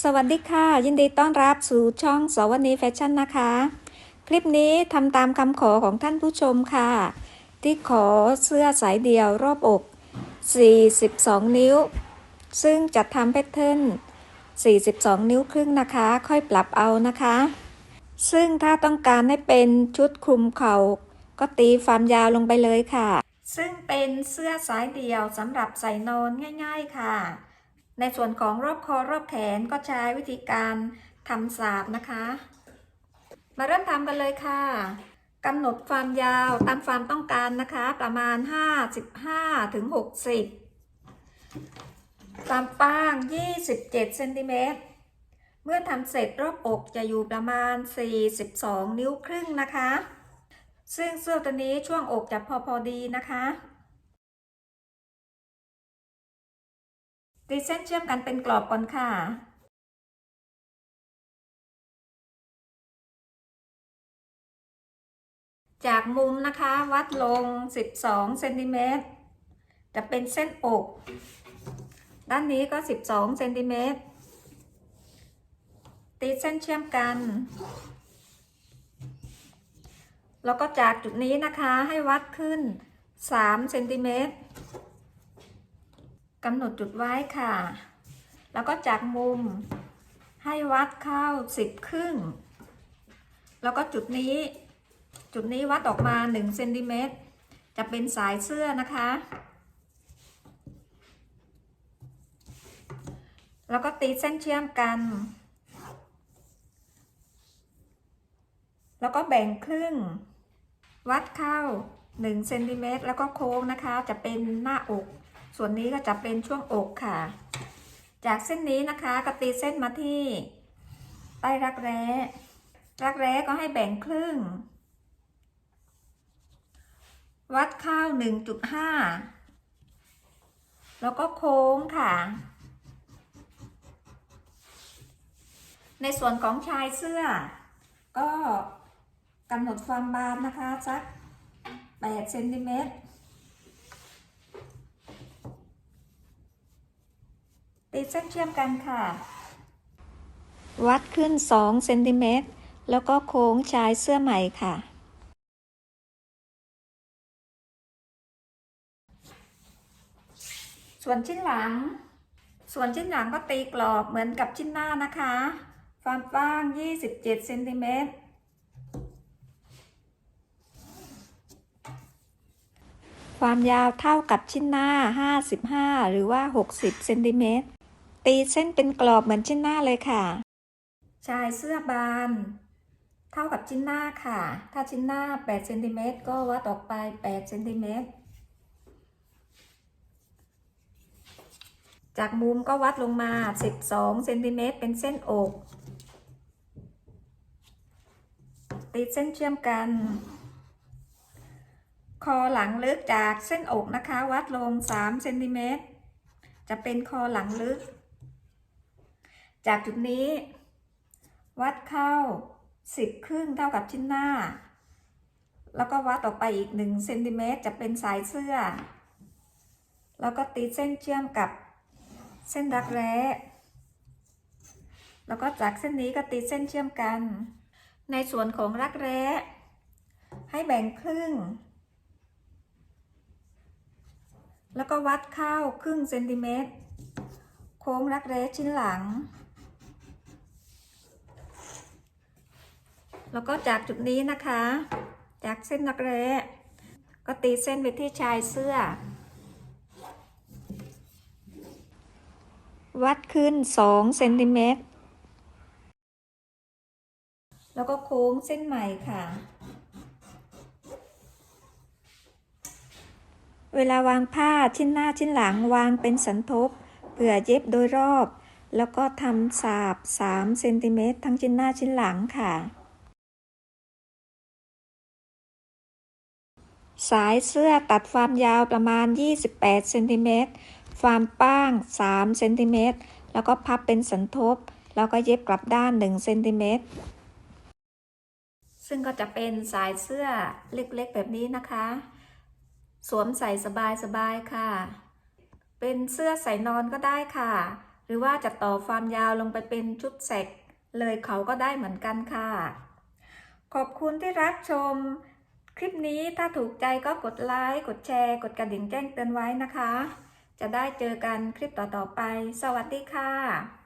สวัสดีค่ะ ยินดีต้อนรับสู่ช่องสวนีแฟชั่นนะคะ คลิปนี้ทำตามคำขอของท่านผู้ชมค่ะ ที่ขอเสื้อสายเดี่ยวรอบอก 42 นิ้ว ซึ่งจัดทำแพทเทิร์น 42 นิ้วครึ่งนะคะ ค่อยปรับเอานะคะ ซึ่งถ้าต้องการให้เป็นชุดคลุมเขา่า ก็ตีความยาวลงไปเลยค่ะ ซึ่งเป็นเสื้อสายเดี่ยวสำหรับใส่นอนง่าย ๆค่ะ ในส่วนของรอบคอรอบแขนก็ใช้วิธีการทำสาบนะคะ มาเริ่มทำกันเลยค่ะกำหนดความยาวตามความต้องการนะคะ ประมาณ 55ถึง60ความกว้าง 27เซนติเมตรเมื่อทำเสร็จรอบอกจะอยู่ประมาณ 42 นิ้วครึ่งนะคะ ซึ่งเสื้อตัวนี้ช่วงอกจะพอพอดีนะคะ ตีเส้นเชื่อมกันเป็นกรอบก่อนค่ะจากมุมนะคะวัดลง 12เซนติเมตรจะเป็นเส้นอก ด้านนี้ก็ 12เซนติเมตรตีเส้นเชื่อมกัน แล้วก็จากจุดนี้นะคะให้วัดขึ้น3เซนติเมตร กำหนดจุดไว้ค่ะ แล้วก็จากมุมให้วัดเข้าสิบครึ่ง แล้วก็จุดนี้ จุดนี้วัดออกมา1เซนติเมตรจะเป็นสายเสื้อนะคะ แล้วก็ตีเส้นเชื่อมกัน แล้วก็แบ่งครึ่ง วัดเข้า1เซนติเมตรแล้วก็โค้งนะคะ จะเป็นหน้าอก ส่วนนี้ก็จะเป็นช่วงอกค่ะ จากเส้นนี้นะคะก็ตีเส้นมาที่ใต้รักแร้รักแร้ก็ให้แบ่งครึ่ง วัดข้าว1.5 แล้วก็โค้งค่ะ ในส่วนของชายเสื้อ ก็กำหนดความบานนะคะสัก8เซนติเมตร ตีเส้นเชื่อมกันค่ะ วัดขึ้น 2 เซนติเมตร แล้วก็โค้งชายเสื้อใหม่ค่ะ ส่วนชิ้นหลัง ส่วนชิ้นหลังก็ตีกรอบเหมือนกับชิ้นหน้านะคะ ความกว้าง 27 เซนติเมตรความยาวเท่ากับชิ้นหน้า 55 หรือว่า 60 เซนติเมตร ตีเส้นเป็นกรอบเหมือนชิ้นหน้าเลยค่ะชายเสื้อบาน เท่ากับชิ้นหน้าค่ะ ถ้าชิ้นหน้า8เซนติเมตรก็วัดออกไป8เซนติเมตรจากมุมก็วัดลงมา 12เซนติเมตรเป็นเส้นอกตีเส้นเชื่อมกัน คอหลังลึกจากเส้นอกนะคะ วัดลง3เซนติเมตรจะเป็นคอหลังลึก จากจุดนี้ วัดเข้า 10 ครึ่งเท่ากับชิ้นหน้า แล้วก็วัดออไปอีก1เซนติเมตรจะเป็นสายเสื้อ แล้วก็ตีเส้นเชื่อมกับเส้นรักแร้แล้วก็จากเส้นนี้ก็ตีเส้นเชื่อมกัน ในส่วนของรักแร้ ให้แบ่งครึ่ง แล้วก็วัดเข้าครึ่งเซนติเมตร โค้งรักแร้ชิ้นหลัง แล้วก็จากจุดนี้นะคะ จากเส้นรักแร้ก็ตีเส้นไปที่ชายเสื้อ วัดขึ้น2เซนติเมตรแล้วก็โค้งเส้นใหม่ค่ะ เวลาวางผ้าชิ้นหน้าชิ้นหลังวางเป็นสันทบเผื่อเย็บโดยรอบ แล้วก็ทำสาบ3เซนติเมตรทั้งชิ้นหน้าชิ้นหลังค่ะ สายเสื้อตัดความยาวประมาณ 28เซนติเมตรความป้าง3เซนติเมตรแล้วก็พับเป็นสันทบ แล้วก็เย็บกลับด้าน1เซนติเมตรซึ่งก็จะเป็นสายเสื้อเล็กๆแบบนี้นะคะ สวมใส่สบายๆค่ะ เป็นเสื้อใส่นอนก็ได้ค่ะ หรือว่าจะต่อความยาวลงไปเป็นชุดแสกเลยเขาก็ได้เหมือนกันค่ะ ขอบคุณที่รับชม คลิปนี้ถ้าถูกใจก็กดไลค์กดแชร์ กดกระดิ่งแจ้งเตือนไว้นะคะ จะได้เจอกันคลิปต่อๆไป สวัสดีค่ะ